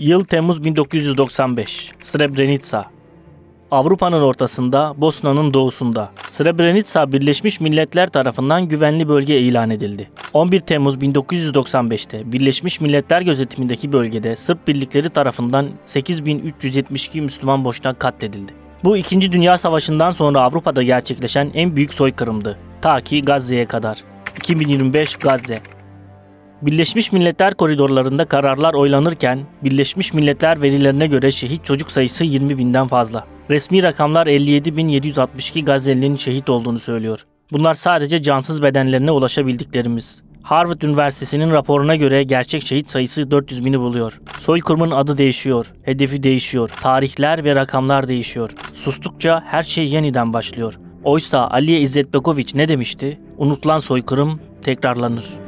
Yıl Temmuz 1995. Srebrenica. Avrupa'nın ortasında, Bosna'nın doğusunda. Srebrenica Birleşmiş Milletler tarafından güvenli bölge ilan edildi. 11 Temmuz 1995'te Birleşmiş Milletler gözetimindeki bölgede Sırp birlikleri tarafından 8372 Müslüman boşnak katledildi. Bu 2. Dünya Savaşı'ndan sonra Avrupa'da gerçekleşen en büyük soykırımdı. Ta ki Gazze'ye kadar. 2025 Gazze. Birleşmiş Milletler koridorlarında kararlar oylanırken Birleşmiş Milletler verilerine göre şehit çocuk sayısı 20 binden fazla. Resmi rakamlar 57.762 Gazze'linin şehit olduğunu söylüyor. Bunlar sadece cansız bedenlerine ulaşabildiklerimiz. Harvard Üniversitesi'nin raporuna göre gerçek şehit sayısı 400 bini buluyor. Soykırımın adı değişiyor, hedefi değişiyor, tarihler ve rakamlar değişiyor. Sustukça her şey yeniden başlıyor. Oysa Aliye İzzet Begoviç ne demişti? Unutulan soykırım tekrarlanır.